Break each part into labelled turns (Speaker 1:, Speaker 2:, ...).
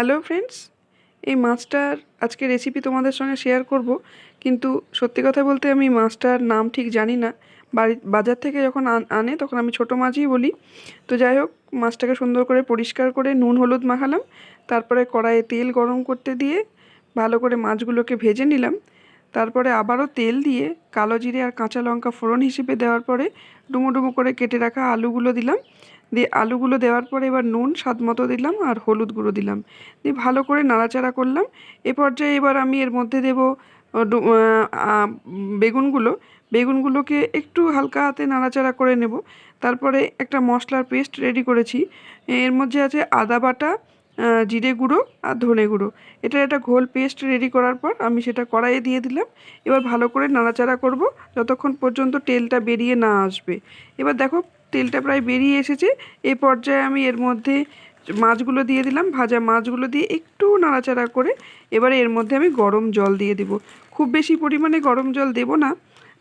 Speaker 1: Hello friends এই মাছটার আজকে রেসিপি তোমাদের সঙ্গে শেয়ার করব, কিন্তু সত্যি কথা বলতে আমি মাছটার নাম ঠিক জানি না। বাড়ি, বাজার থেকে যখন আনে তখন আমি ছোটো মাছই বলি। তো যাই হোক মাছটাকে সুন্দর করে পরিষ্কার করে নুন, হলুদ মাখালাম। তারপরে কড়াইয়ে তেল গরম করতে দিয়ে ভালো করে মাছগুলোকে ভেজে নিলাম। তারপরে আবারও তেল দিয়ে কালো জিরে আর কাঁচা লঙ্কা ফোড়ন হিসেবে দেওয়ার পরে ডুমো ডুমো করে কেটে রাখা আলুগুলো দিলাম। দিয়ে আলুগুলো দেওয়ার পরে এবার নুন, স্বাদ মতো দিলাম আর হলুদ গুঁড়ো দিলাম। দিয়ে ভালো করে নাড়াচাড়া করলাম। এ পর্যায়ে এবার আমি এর মধ্যে দেবো বেগুনগুলো। বেগুনগুলোকে একটু হালকা হাতে নাড়াচাড়া করে নেব। তারপরে একটা মশলার পেস্ট রেডি করেছি। এর মধ্যে আছে আদা বাটা জিরে গুঁড়ো আর ধনে গুঁড়ো। এটা একটা ঘোল পেস্ট রেডি করার পর আমি সেটা কড়াইয়ে দিয়ে দিলাম। এবার ভালো করে নাড়াচাড়া করব, যতক্ষণ পর্যন্ত তেলটা বেরিয়ে না আসবে। এবার দেখো তেলটা প্রায় বেরিয়ে এসেছে। এ পর্যায়ে আমি এর মধ্যে মাছগুলো দিয়ে দিলাম, ভাজা মাছগুলো দিয়ে একটু নাড়াচাড়া করে এবারে এর মধ্যে আমি গরম জল দিয়ে দিব। খুব বেশি পরিমাণে গরম জল দেব না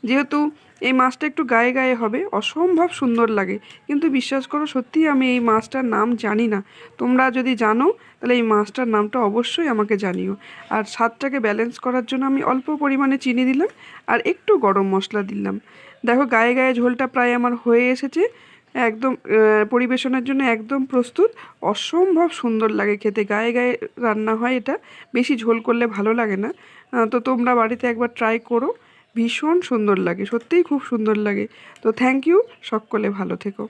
Speaker 1: যেহেতু এই মাছটা একটু গায়ে গায়ে হবে, অসম্ভব সুন্দর লাগে। কিন্তু বিশ্বাস করো, সত্যিই আমি এই মাছটার নাম জানি না। তোমরা যদি জানো, তাহলে এই মাছটার নামটা অবশ্যই আমাকে জানিও। আর স্বাদটাকে ব্যালেন্স করার জন্য আমি অল্প পরিমাণে চিনি দিলাম আর একটু গরম মশলা দিলাম। দেখো, গায়ে গায়ে ঝোলটা প্রায় আমার হয়ে এসেছে। একদম পরিবেশনের জন্য একদম প্রস্তুত। অসম্ভব সুন্দর লাগে খেতে। গায়ে গায়ে রান্না হয় এটা। বেশি ঝোল করলে ভালো লাগে না। তো তোমরা বাড়িতে একবার ট্রাই করো। ভীষণ সুন্দর লাগে সত্যিই খুব সুন্দর লাগে। তো থ্যাংক ইউ সকলে ভালো থেকো।